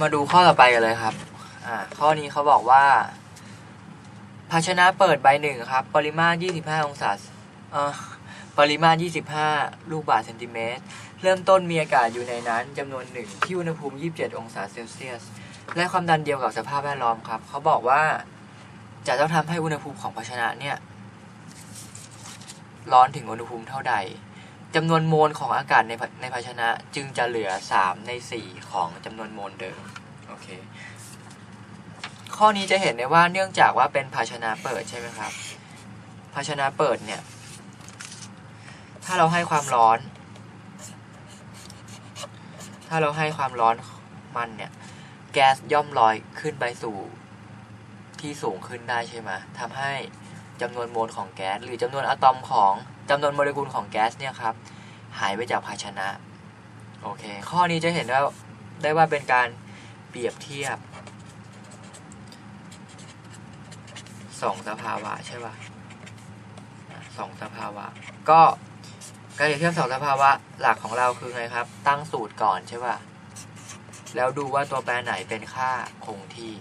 มาดูข้อต่อไปกันเลยครับ อ่า ข้อนี้เขาบอกว่า ภาชนะเปิดใบหนึ่งครับ ปริมาตร 25 องศาเอ่อปริมาตร 25 ลูกบาศก์เซนติเมตร เริ่มต้นมีอากาศอยู่ในนั้นจำนวนหนึ่งที่อุณหภูมิ 27 องศาเซลเซียส และความดันเดียวกับสภาพแวดล้อมครับ เขาบอกว่า จะต้องทำให้อุณหภูมิของภาชนะเนี่ย ร้อนถึงอุณหภูมิเท่าใด จำนวนโมลของอากาศในในภาชนะจึงจะเหลือ 3 ใน 4 ของจำนวนโมลเดิมโอเคข้อนี้จะเห็นได้ว่าเนื่องจากว่าเป็นภาชนะเปิดใช่ไหมครับ ภาชนะเปิดเนี่ย ถ้าเราให้ความร้อน ถ้าเราให้ความร้อนมันเนี่ย แก๊สย่อมลอยขึ้นไปสู่ที่สูงขึ้นได้ใช่ไหมทำให้จำนวนโมลของแก๊สหรือจำนวนอะตอมของจำนวนโมเลกุลของแก๊สเนี่ยครับ หายไปจากภาชนะ โอเค ข้อนี้จะเห็นว่าได้ว่าเป็นการเปรียบเทียบสองสภาวะใช่ป่ะสองสภาวะ ก็การเปรียบเทียบสองสภาวะหลักของเราคือไงครับ ตั้งสูตรก่อนใช่ป่ะแล้วดูว่าตัวแปรไหนเป็นค่าคงที่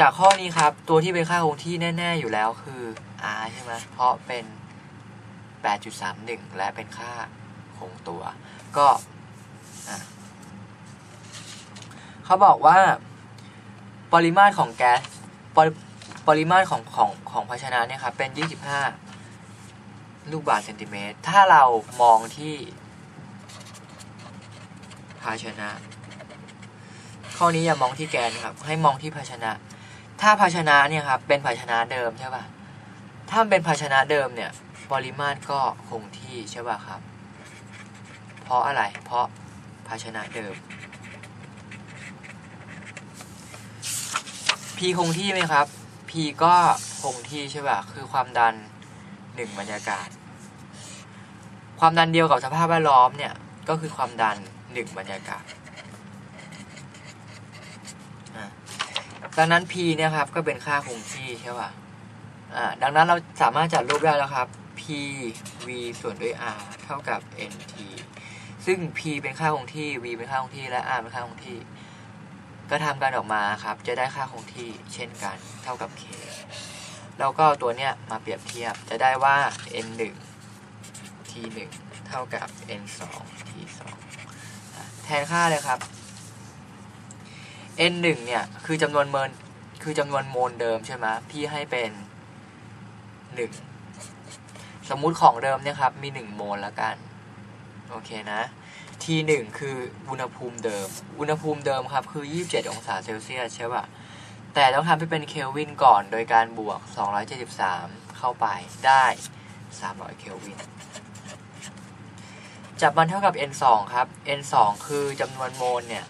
จากข้อนี้ครับ ตัวที่เป็นค่าคงที่แน่ ๆ อยู่แล้วคือ r ใช่ไหมเพราะเป็น 8.31 และเป็นค่าคงตัว ก็เขาบอกว่า ปริมาตรของแก๊สปริปริมาตรของของของภาชนะเนี่ยครับเป็น 25 ลูกบาศก์เซนติเมตร ถ้าเรามองที่ภาชนะ ข้อนี้อย่ามองที่แกนครับ ให้มองที่ภาชนะ ถ้าภาชนะเนี่ยครับเป็นภาชนะเดิมใช่ป่ะ ถ้ามันเป็นภาชนะเดิมเนี่ย ปริมาตรก็คงที่ใช่ป่ะครับ เพราะอะไร เพราะภาชนะเดิม P คงที่ไหมครับ P ก็คงที่ใช่ป่ะ คือความดันหนึ่งบรรยากาศ ความดันเดียวกับสภาพแวดล้อมเนี่ย ก็คือความดันหนึ่งบรรยากาศดังนั้น P เนี่ยครับ ก็เป็นค่าคงที่ใช่ป่ะดังนั้นเราสามารถจัดรูปได้แล้วครับ P V ส่วนด้วย R เท่ากับ NT ซึ่ง P เป็นค่าคงที่ V เป็นค่าคงที่และ R เป็นค่าคงที่ ก็ทำกันออกมาครับ จะได้ค่าคงที่เช่นกัน เท่ากับ K แล้วก็เอาตัวเนี้ยมาเปรียบเทียบจะได้ว่า N 1 T 1เท่ากับ N 2 T 2อะแทนค่าเลยครับ N 1เนี่ย คือจำนวนเมินคือจำนวนโมลเดิมใช่ไหมพี่ให้เป็นหนึ่ง สมมุติของเดิมเนี่ยครับมีหนึ่งโมลแล้วกัน โอเคนะ T หนึ่งคืออุณหภูมิเดิม อุณหภูมิเดิมครับคือ 27 องศาเซลเซียสใช่ป่ะ แต่ต้องทำให้เป็นเคลวินก่อนโดยการบวก 273 เข้าไปได้ 300 เคลวิน จับมันเท่ากับ N 2 ครับ N 2 คือจำนวนโมลเนี่ย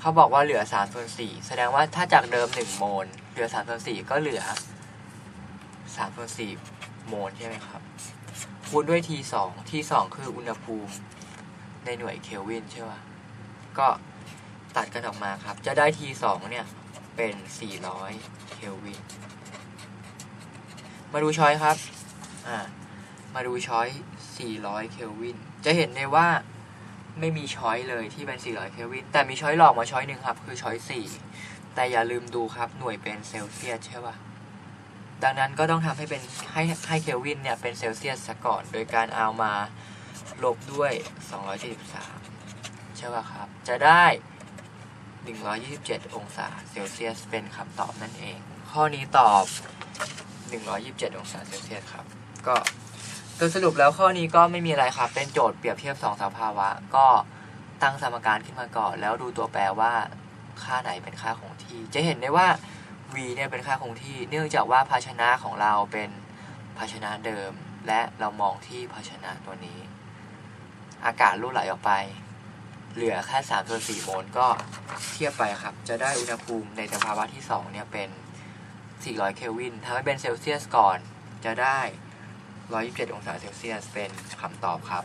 เขาบอกว่าเหลือ3ส่วน4แสดงว่าถ้าจากเดิม 1 โมล เหลือ3ส่วน4ก็เหลือ3ส่วน4 โมลใช่ไหมครับ คูณด้วย T 2 T 2คืออุณหภูมิในหน่วยเคลวินใช่ป่ะ ก็ตัดกันออกมาครับ จะได้ T 2เนี่ย เป็น 400 เคลวิน มาดูช้อยครับ อ่า มาดูช้อย 400 เคลวิน จะเห็นได้ว่าไม่มีช้อยเลยที่เป็น 400 เคลวิน แต่มีช้อยหลอกมาช้อยหนึ่งครับ คือช้อย 4 แต่อย่าลืมดูครับ หน่วยเป็นเซลเซียสใช่ป่ะ ดังนั้นก็ต้องทำให้เป็นให้ให้เคลวินเนี่ยเป็นเซลเซียสซะก่อน โดยการเอามาลบด้วย273ใช่ป่ะครับ จะได้ 127 องศาเซลเซียสเป็นคำตอบนั่นเอง ข้อนี้ตอบ 127 องศาเซลเซียสครับ ก็โดยสรุปแล้วข้อนี้ก็ไม่มีอะไรครับ เป็นโจทย์เปรียบเทียบสองสภาวะ ก็ตั้งสมการขึ้นมาก่อน แล้วดูตัวแปรว่าค่าไหนเป็นค่าคงที่ จะเห็นได้ว่า v เนี่ยเป็นค่าคงที่ เนื่องจากว่าภาชนะของเราเป็นภาชนะเดิม และเรามองที่ภาชนะตัวนี้ อากาศรั่วไหลออกไป เหลือแค่3ส่วน4โมลก็เทียบไปครับ จะได้อุณหภูมิในสภาวะที่ 2 เนี่ยเป็น 400 เคลวินทำให้เป็นเซลเซียสก่อน จะได้ 127 องศาเซลเซียสเป็นคำตอบครับ